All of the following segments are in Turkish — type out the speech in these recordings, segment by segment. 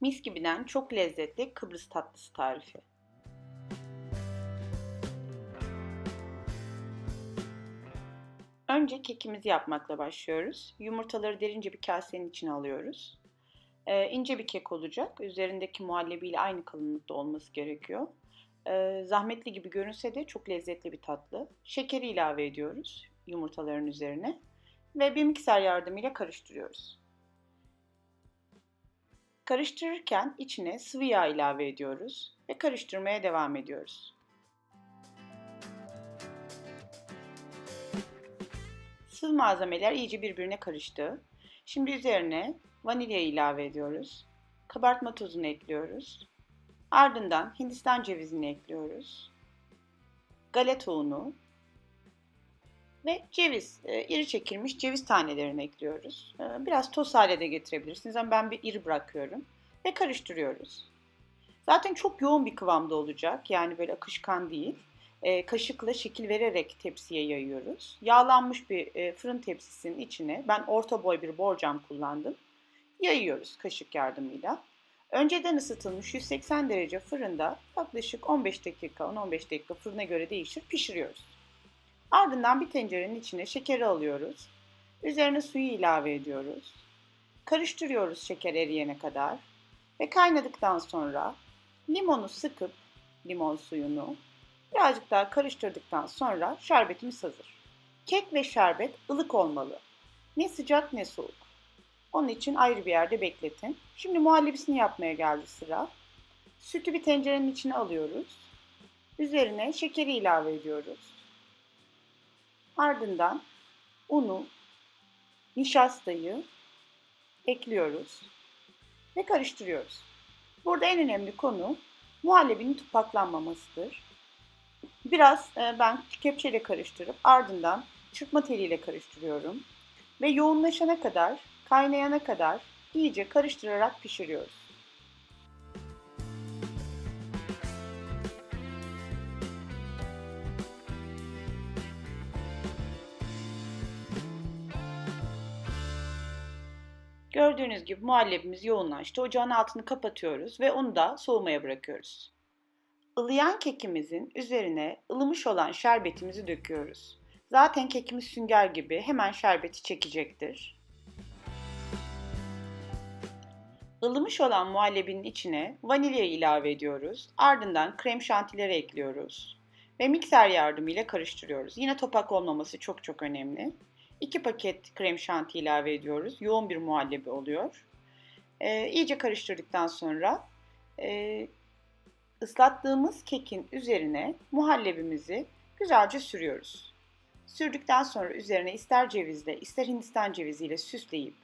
Mis gibiden çok lezzetli Kıbrıs tatlısı tarifi. Önce kekimizi yapmakla başlıyoruz. Yumurtaları derince bir kasenin içine alıyoruz. Ee, ince bir kek olacak. Üzerindeki muhallebiyle aynı kalınlıkta olması gerekiyor. Ee, zahmetli gibi görünse de çok lezzetli bir tatlı. Şekeri ilave ediyoruz yumurtaların üzerine ve bir mikser yardımıyla karıştırıyoruz. Karıştırırken içine sıvı yağ ilave ediyoruz ve karıştırmaya devam ediyoruz. Sıvı malzemeler iyice birbirine karıştı. Şimdi üzerine vanilya ilave ediyoruz. Kabartma tozunu ekliyoruz. Ardından Hindistan cevizini ekliyoruz. Galeta unu ve ceviz, e, iri çekilmiş ceviz tanelerini ekliyoruz. E, biraz toz hale de getirebilirsiniz ama ben bir iri bırakıyorum ve karıştırıyoruz. Zaten çok yoğun bir kıvamda olacak. Yani böyle akışkan değil. E, kaşıkla şekil vererek tepsiye yayıyoruz. Yağlanmış bir fırın tepsisinin içine ben orta boy bir borcam kullandım. Yayıyoruz kaşık yardımıyla. Önceden ısıtılmış 180 derece fırında yaklaşık 15 dakika, 10-15 dakika fırına göre değişir pişiriyoruz. Ardından bir tencerenin içine şekeri alıyoruz. Üzerine suyu ilave ediyoruz. Karıştırıyoruz şeker eriyene kadar. Ve kaynadıktan sonra limonu sıkıp limon suyunu birazcık daha karıştırdıktan sonra şerbetimiz hazır. Kek ve şerbet ılık olmalı. Ne sıcak ne soğuk. Onun için ayrı bir yerde bekletin. Şimdi muhallebisini yapmaya geldi sıra. Sütü bir tencerenin içine alıyoruz. Üzerine şekeri ilave ediyoruz. Ardından unu, nişastayı ekliyoruz ve karıştırıyoruz. Burada en önemli konu muhallebinin topaklanmamasıdır. Biraz e, ben kepçeyle karıştırıp ardından çırpma teliyle karıştırıyorum ve yoğunlaşana kadar, kaynayana kadar iyice karıştırarak pişiriyoruz. Gördüğünüz gibi muhallebimiz yoğunlaştı. Ocağın altını kapatıyoruz ve onu da soğumaya bırakıyoruz. Ilıyan kekimizin üzerine ılımış olan şerbetimizi döküyoruz. Zaten kekimiz sünger gibi hemen şerbeti çekecektir. Ilımış olan muhallebinin içine vanilya ilave ediyoruz. Ardından krem şantileri ekliyoruz. Ve mikser yardımıyla karıştırıyoruz. Yine topak olmaması çok çok önemli. 2 paket krem şanti ilave ediyoruz. Yoğun bir muhallebi oluyor. E, iyice karıştırdıktan sonra e, ıslattığımız kekin üzerine muhallebimizi güzelce sürüyoruz. Sürdükten sonra üzerine ister cevizle ister Hindistan ceviziyle süsleyip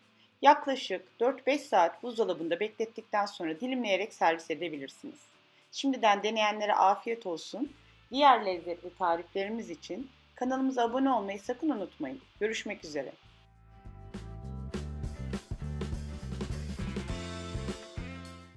yaklaşık 4-5 saat buzdolabında beklettikten sonra dilimleyerek servis edebilirsiniz. Şimdiden deneyenlere afiyet olsun. Diğer lezzetli tariflerimiz için Kanalımıza abone olmayı sakın unutmayın. Görüşmek üzere.